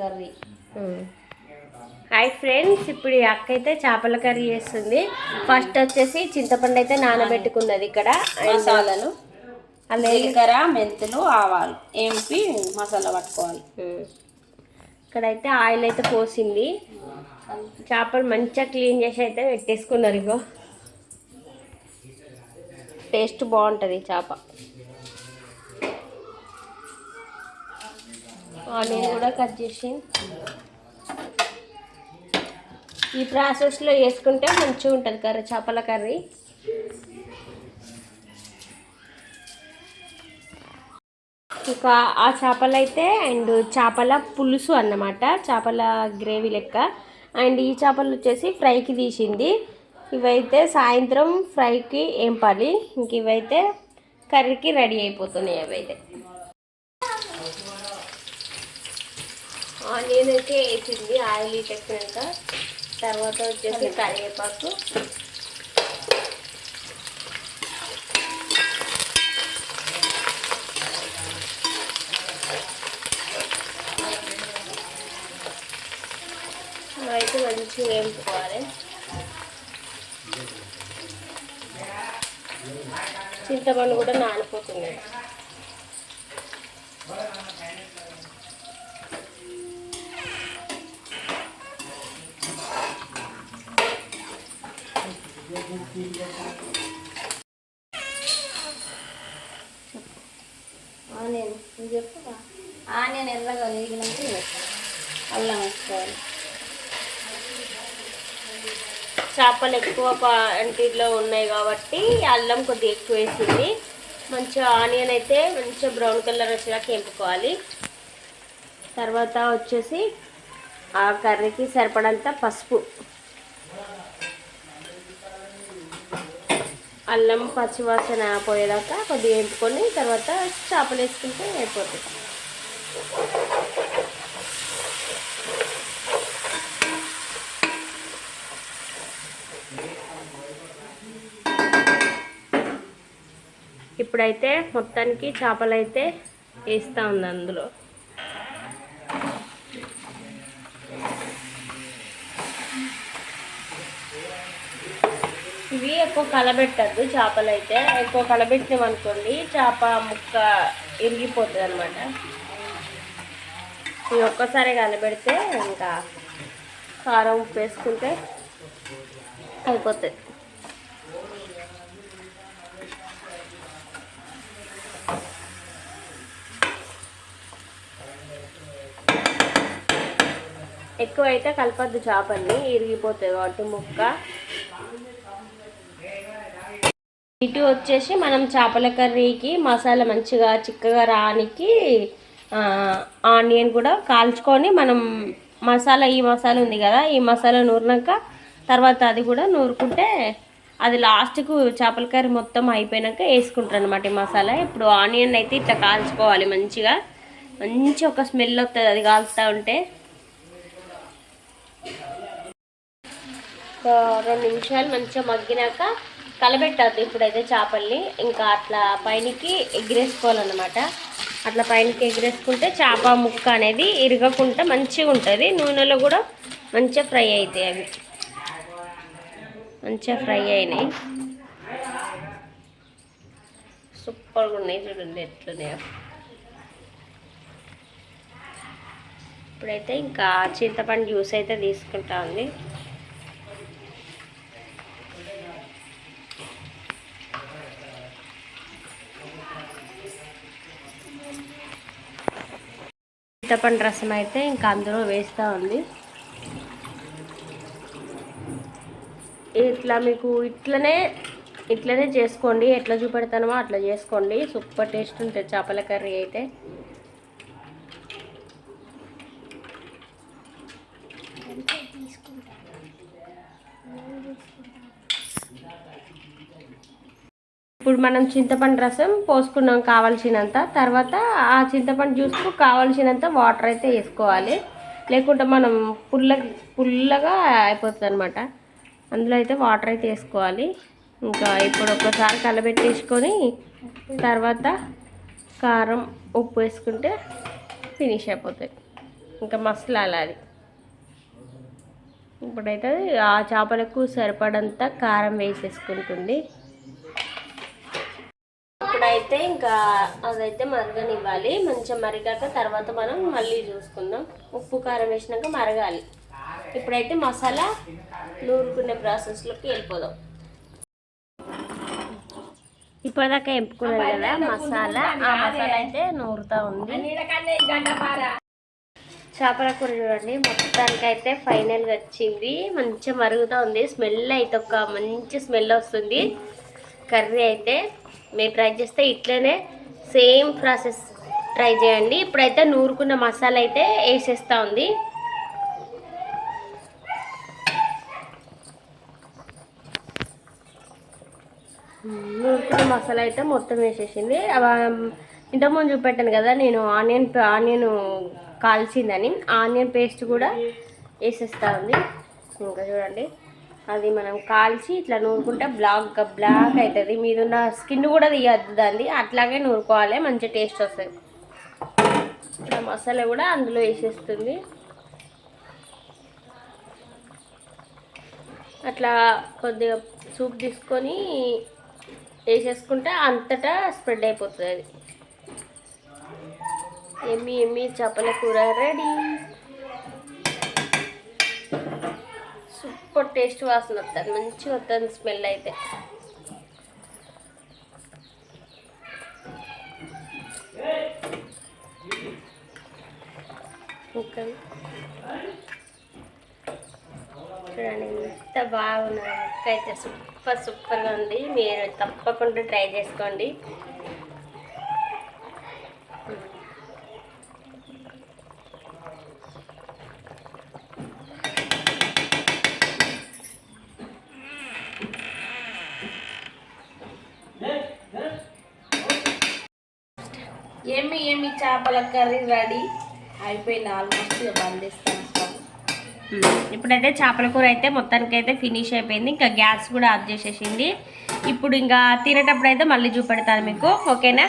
Curry. Hi friends ఇప్పుడు ఈ అక్క అయితే చేపల కర్రీ చేస్తుంది. ఫస్ట్ వచ్చేసి చింతపండు అయితే నానబెట్టుకున్నది ఇక్కడ. మసాలాలు. జీలకర్ర మెంతులు ఆవాలు. ఏంపి మసాలా పట్టుకోవాలి. ఇక్కడైతే ఆయిల్ అయితే పోసింది. చేపలు మంచిగా క్లీన్ చేసి అయితే పెట్టేసుకున్నారు ఇగో. టేస్ట్ బాగుంటుంది చేప. ఆనియన్ కూడా కట్ చేసి. ఈ ప్రాసెస్లో వేసుకుంటే మంచిగా ఉంటుంది కర్రీ చేపల కర్రీ. ఇంకా ఆ చేపలు అయితే అండ్ చేపల పులుసు అన్నమాట చేపల గ్రేవీ లెక్క. అండ్ ఈ చేపలు వచ్చేసి ఫ్రైకి తీసింది. ఇవైతే సాయంత్రం ఫ్రైకి ఏంపాలి ఇంక ఇవైతే కర్రీకి రెడీ అయిపోతున్నాయి అవైతే ఆనియన్ అయితే వేసింది ఆయిల్ ఎక్కినాక తర్వాత వచ్చేసి కరివేపాకు. అయితే మంచిగా వేపుకోవాలి చింతపండు కూడా నానిపోతుంది. ఆనియన్ నువ్వు ఆనియన్ ఎర్రగా వేగినాక అల్లం వేసుకోవాలి చేపలు ఎక్కువ ఇంటిలో ఉన్నాయి కాబట్టి అల్లం కొద్దిగా ఎక్కువ వేసింది. మంచిగా ఆనియన్ అయితే మంచిగా బ్రౌన్ కలర్ వచ్చేదాకా ఎంపుకోవాలి తర్వాత వచ్చేసి ఆ కర్రీకి సరిపడంత పసుపు. అల్లం పచ్చివాసన పోయేదాకా కొద్దిగా వేపుకొని తర్వాత చేపలు వేసుకుంటే అయిపోతుంది. ఇప్పుడైతే మొత్తానికి చేపలు అయితే వేస్తూ ఉంది అందులో. ఇవి ఎక్కువ కలబెట్టద్దు చేపలు అయితే ఎక్కువ కలబెట్టినాం అనుకోండి చేప ముక్క ఇరిగిపోతుంది అనమాట ఇవి ఒక్కసారి కలబెడితే ఇంకా కారం ఉప్పు వేసుకుంటే అయిపోతుంది ఎక్కువ అయితే కలపద్దు చేపల్ని ఇరిగిపోతుంది కాబట్టి ముక్క. ఇటు వచ్చేసి మనం చేపల కర్రీకి మసాలా మంచిగా చిక్కగా రానికి ఆనియన్ కూడా కాల్చుకొని మనం మసాలా ఈ మసాలా ఉంది కదా ఈ మసాలా నూరినాక తర్వాత అది కూడా నూరుకుంటే అది లాస్ట్కు చేపల కర్రీ మొత్తం అయిపోయినాక వేసుకుంటారు అనమాట ఈ మసాలా. ఇప్పుడు ఆనియన్ అయితే ఇట్లా కాల్చుకోవాలి మంచిగా. మంచి ఒక స్మెల్ వస్తుంది అది కాలుస్తూ ఉంటే. ఒక రెండు నిమిషాలు మంచిగా మగ్గినాక కలబెట్టద్దు. ఇప్పుడైతే చేపల్ని ఇంకా అట్లా పైనకి ఎగిరేసుకోవాలన్నమాట. అట్లా పైనకి ఎగిరేసుకుంటే చేప ముక్క అనేది ఇరగకుండా మంచిగా ఉంటుంది. నూనెలో కూడా మంచిగా ఫ్రై అవుతాయి అవి. మంచిగా ఫ్రై అయినాయి. సూపర్గా ఉన్నాయి చూడండి ఎట్లున్నాయో. ఇప్పుడైతే ఇంకా చింతపండు జ్యూస్ అయితే తీసుకుంటా ఉంది. చింతపండు రసం అయితే ఇంకా అందులో వేస్తూ ఉంది. ఇట్లా మీకు ఇట్లనే ఇట్లనే చేసుకోండి. ఎట్లా చూపెడతానో అట్లా చేసుకోండి. సూపర్ టేస్ట్ ఉంటుంది చేపల కర్రీ అయితే. ఇప్పుడు మనం చింతపండు రసం పోసుకున్నాం కావాల్సినంత. తర్వాత ఆ చింతపండు జ్యూస్కు కావాల్సినంత వాటర్ అయితే వేసుకోవాలి. లేకుంటే మనం పుల్ల పుల్లగా అయిపోతుంది అనమాట అందులో అయితే వాటర్ అయితే వేసుకోవాలి. ఇంకా ఇప్పుడు ఒకసారి కలబెట్టేసుకొని తర్వాత కారం ఉప్పు వేసుకుంటే ఫినిష్ అయిపోతుంది ఇంకా మసలాలి అది ఇప్పుడైతే ఆ చేపలకు సరిపడంత కారం వేసేసుకుంటుంది. ఇప్పుడైతే ఇంకా అదైతే మరగనివ్వాలి. మంచిగా మరిగాక తర్వాత మనం మళ్ళీ చూసుకుందాం. ఉప్పు కారం వేసినాక మరగాలి. ఇప్పుడైతే మసాలా నూరుకునే ప్రాసెస్లోకి వెళ్ళిపోదాం. ఇప్పటిదాకా ఎంపుకున్నాం కదా మసాలా. ఆ మసాలా అయితే నూరుతా ఉంది. చేపల కూర చూడండి. మొత్తానికి అయితే ఫైనల్గా వచ్చింది. మంచిగా మరుగుతూ ఉంది. స్మెల్ అయితే ఒక మంచి స్మెల్ వస్తుంది. కర్రీ అయితే మీరు ట్రై చేస్తే ఇట్లనే సేమ్ ప్రాసెస్ ట్రై చేయండి. ఇప్పుడైతే నూరుకున్న మసాలా అయితే వేసేస్తూ ఉంది. నూరుకున్న మసాలా అయితే మొత్తం వేసేసింది. ఇంతకుముందు చూపెట్టాను కదా నేను ఆనియన్ ఆనియన్ కాల్చిందని. ఆనియన్ పేస్ట్ కూడా వేసేస్తా ఉంది. ఇంకా చూడండి. అది మనం కాల్చి ఇట్లా నూరుకుంటే బ్లాక్ బ్లాక్ అవుతుంది మీదున్న స్కిన్ కూడా తీయద్దు దాన్ని. అట్లాగే నూరుకోవాలి. మంచి టేస్ట్ వస్తుంది. ఇట్లా మసాలా కూడా అందులో వేసేస్తుంది. అట్లా కొద్దిగా సూప్ తీసుకొని వేసేసుకుంటే అంతటా స్ప్రెడ్ అయిపోతుంది అది. ఎమ్మి ఎమ్మి చేపల కూర రెడీ. సూపర్ టేస్ట్ వాసన వస్తుంది మంచిగా వస్తుంది స్మెల్ అయితే. ఇంకా? చూడండి ఎంత బాగున్నాయి. అయితే సూపర్ సూపర్గా ఉంది. మీరు తప్పకుండా ట్రై చేసుకోండి. చేపల కర్రీ రెడీ. అయిపోయింది ఆల్మోస్ట్ ఇక బంధిస్తాను ఇప్పుడైతే చేపల కూర అయితే మొత్తానికి అయితే ఫినిష్ అయిపోయింది. ఇంకా గ్యాస్ కూడా ఆఫ్ చేసేసింది. ఇప్పుడు ఇంకా తినేటప్పుడు అయితే మళ్ళీ చూపెడతాను మీకు. ఓకేనా?